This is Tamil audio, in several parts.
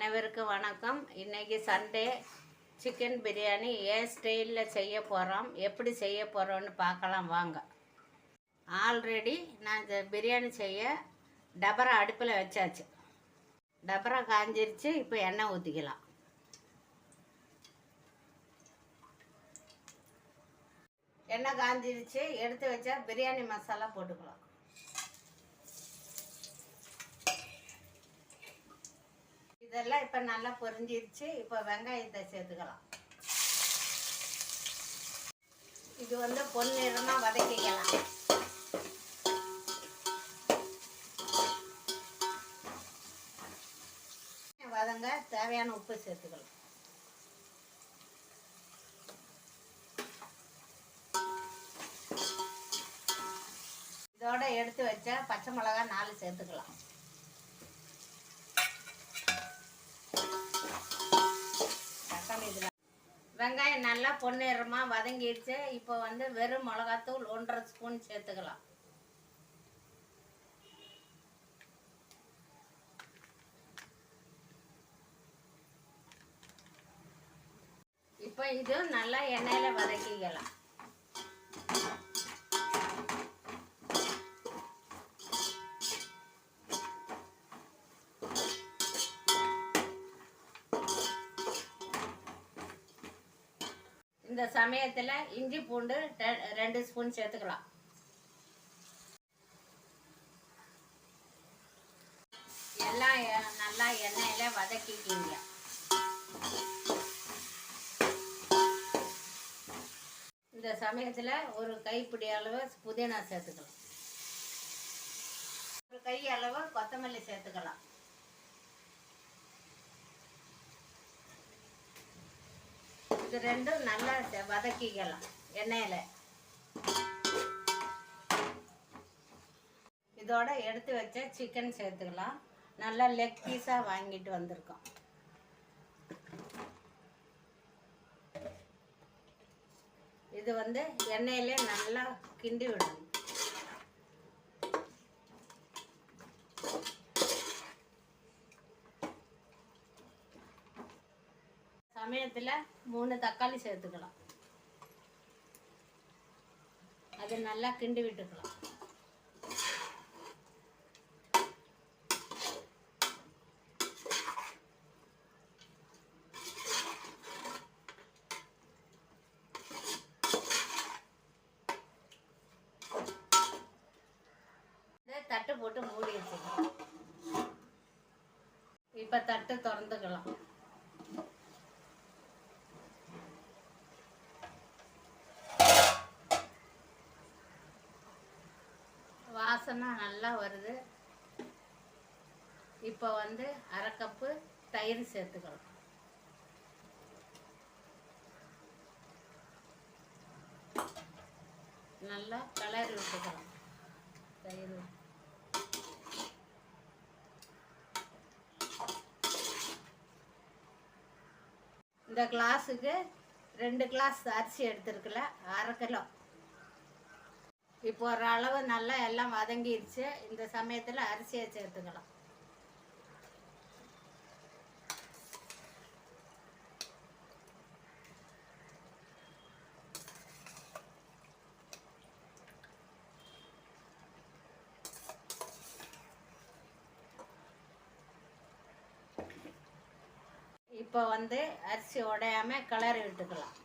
அனைவருக்கும் வணக்கம். இன்னைக்கு சண்டே. சிக்கன் பிரியாணி ஏன் ஸ்டைலில் செய்ய போகிறோம் எப்படி செய்ய போகிறோன்னு பார்க்கலாம் வாங்க. ஆல்ரெடி நான் இந்த பிரியாணி செய்ய டபரா அடுப்பில் வச்சாச்சு. டபரா காஞ்சிருச்சு இப்போ எண்ணெய் ஊற்றிக்கலாம் எண்ணெய் காஞ்சிருச்சு எடுத்து வச்சா பிரியாணி மசாலா போட்டுக்கலாம். இதெல்லாம் இப்போ நல்லா பொரிஞ்சிருச்சு. இப்போ வெங்காயத்தை சேர்த்துக்கலாம். இது வந்து பொன்னிறமாக வதக்கிக்கலாம். வதங்க தேவையான உப்பு சேர்த்துக்கலாம். இதோட எடுத்து வச்ச பச்சை மிளகா நாலு சேர்த்துக்கலாம் தக்காளி இதில் வெங்காயம் நல்லா பொன்னிறமாக வதங்கிடுச்சு இப்போ வந்து வெறும் மிளகாத்தூள் ஒன்றரை ஸ்பூன் சேர்த்துக்கலாம். இப்போ இதுவும் நல்லா எண்ணெயில் வதக்கிக்கலாம். இந்த சமயத்தில் இஞ்சி பூண்டு ரெ- ரெண்டு ஸ்பூன் சேர்த்துக்கலாம். எல்லாம் நல்லா எண்ணெயில் வதக்கிக்கிங்க. இந்த சமயத்தில் ஒரு கைப்பிடி அளவு புதினா சேர்த்துக்கலாம். ஒரு கை அளவு கொத்தமல்லி சேர்த்துக்கலாம். இது ரெண்டும் நல்லா வதக்கிக்கலாம் எண்ணெயில். இதோட எடுத்து வச்ச சிக்கன் சேர்த்துக்கலாம். நல்லா லெக் பீஸாக வாங்கிட்டு வந்திருக்கோம். இது வந்து எண்ணெயிலே நல்லா கிண்டி விடணும். சமயத்தில் மூணு தக்காளி சேர்த்துக்கலாம். அது நல்லா கிண்டி விட்டுக்கலாம். தட்டு போட்டு மூடி வச்சுக்கலாம். இப்போ தட்டு திறந்துக்கலாம். வாசனை நல்லா வருது. இப்போ வந்து அரை கப்பு தயிர் சேர்த்துக்கலாம் நல்லா கலர் விட்டுக்கலாம் தயிர் இந்த கிளாஸுக்கு ரெண்டு கிளாஸ் அரிசி எடுத்துருக்கல அரை கிலோ. இப்போ ஒரு அளவு நல்லா எல்லாம் வதங்கிடுச்சு இந்த சமயத்தில் அரிசியை சேர்த்துக்கலாம் இப்போ வந்து அரிசி உடையாம கிளறி விட்டுக்கலாம்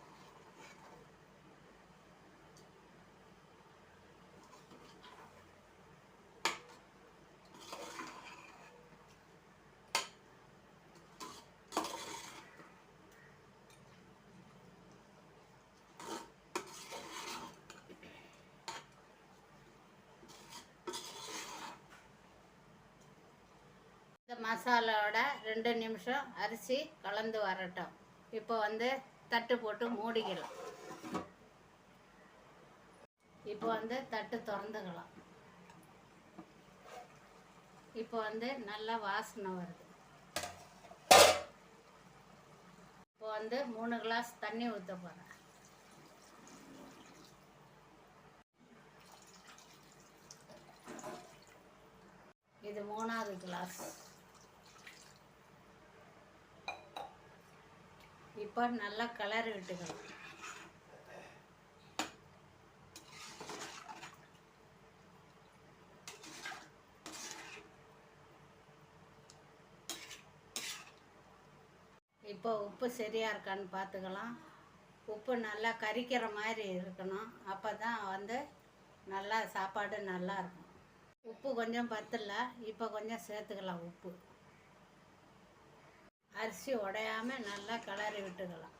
இந்த மசாலாவோட ரெண்டு நிமிஷம் அரிசி கலந்து வரட்டும். இப்போ வந்து தட்டு போட்டு மூடிக்கலாம். இப்போ வந்து தட்டு திறந்துக்கலாம். இப்போ வந்து நல்லா வாசனை வருது. இப்போ வந்து மூணு கிளாஸ் தண்ணி ஊற்ற போகிறேன் இது மூணாவது கிளாஸ். இப்போ நல்லா கலர் விட்டுக்கலாம் இப்போ உப்பு சரியாக இருக்கான்னு பார்த்துக்கலாம் உப்பு நல்லா கரிக்கிற மாதிரி இருக்கணும். அப்போ தான் வந்து நல்லா சாப்பாடு நல்லா இருக்கும். உப்பு கொஞ்சம் பத்தல இப்போ கொஞ்சம் சேர்த்துக்கலாம் உப்பு. அரிசி உடையாம நல்லா கிளறி விட்டுக்கலாம்.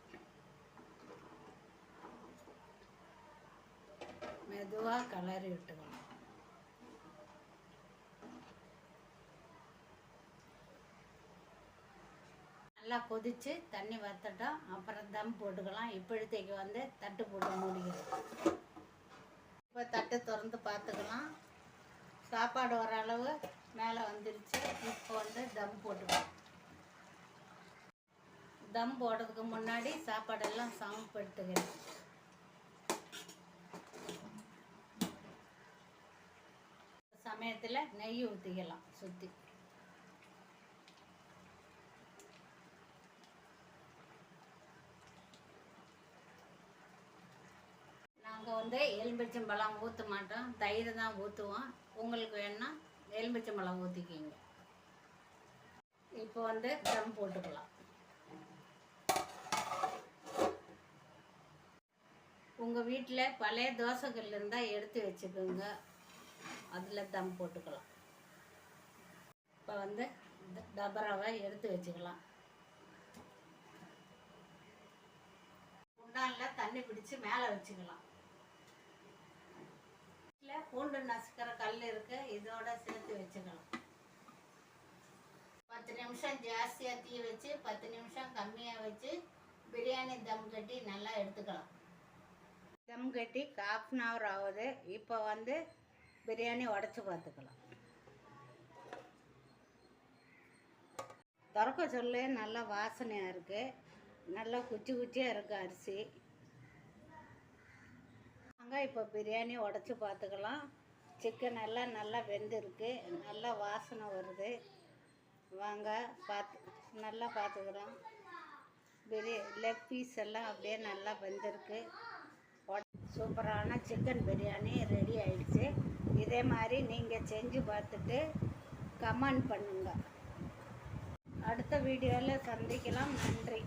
மெதுவாக கிளறி விட்டுக்கலாம். நல்லா கொதிச்சு தண்ணி வத்தட்டும். அப்புறம் தம் போட்டுக்கலாம். இப்பொழுதைக்கு வந்து தட்டு போட்டு மூடிக்கலாம். இப்போ தட்டு திறந்து பார்த்துக்கலாம். சாப்பாடு வர அளவு மேலே வந்துருச்சு. இப்போ வந்து தம் போட்டுக்கலாம். தம் போடுறதுக்கு முன்னாடி சாப்பாடெல்லாம் சமப்படுத்துகிறேன். சமயத்தில் நெய் ஊற்றிக்கலாம் சுற்றி நாங்கள் வந்து எலும்பிச்சம்பழம் ஊற்ற மாட்டோம். தயிர் தான் ஊற்றுவோம் உங்களுக்கு வேணும்னா எலும்பிச்சம்பழம் ஊற்றிக்கிங்க இப்போ வந்து தம் போட்டுக்கலாம். உங்கள் வீட்டில் பழைய தோசைகள் இருந்தால் எடுத்து வச்சுக்கோங்க. அதில் தம் போட்டுக்கலாம். இப்போ வந்து டபராவை எடுத்து வச்சுக்கலாம். குண்டானில் தண்ணி பிடிச்சி மேலே வச்சுக்கலாம். வீட்டில் பூண்டு நசுக்கிற கல் இருக்கு இதோட சேர்த்து வச்சுக்கலாம். பத்து நிமிஷம் ஜாஸ்தியாக தீ வச்சு பத்து நிமிஷம் கம்மியாக வச்சு பிரியாணி தம் கட்டி நல்லா எடுத்துக்கலாம். தம் கட்டி ஹாஃப் அன் ஹவர் ஆகுது. இப்போ வந்து பிரியாணி உடச்சி பார்த்துக்கலாம். திறக்க சொல்ல நல்லா வாசனையாக இருக்குது நல்லா குச்சி குச்சியாக இருக்குது அரிசி. வாங்க இப்போ பிரியாணி உடச்சி பார்த்துக்கலாம். சிக்கன் எல்லாம் நல்லா வெந்திருக்கு. நல்லா வாசனை வருது. வாங்க பார்த்து நல்லா பார்த்துக்கிறோம் பிரியா லெக் பீஸ் எல்லாம் அப்படியே நல்லா வெந்திருக்கு. சூப்பரான சிக்கன் பிரியாணி ரெடி ஆயிடுச்சு. இதே மாதிரி நீங்கள் செஞ்சு பார்த்துட்டு கமெண்ட் பண்ணுங்கள் அடுத்த வீடியோவில் சந்திக்கலாம். நன்றி.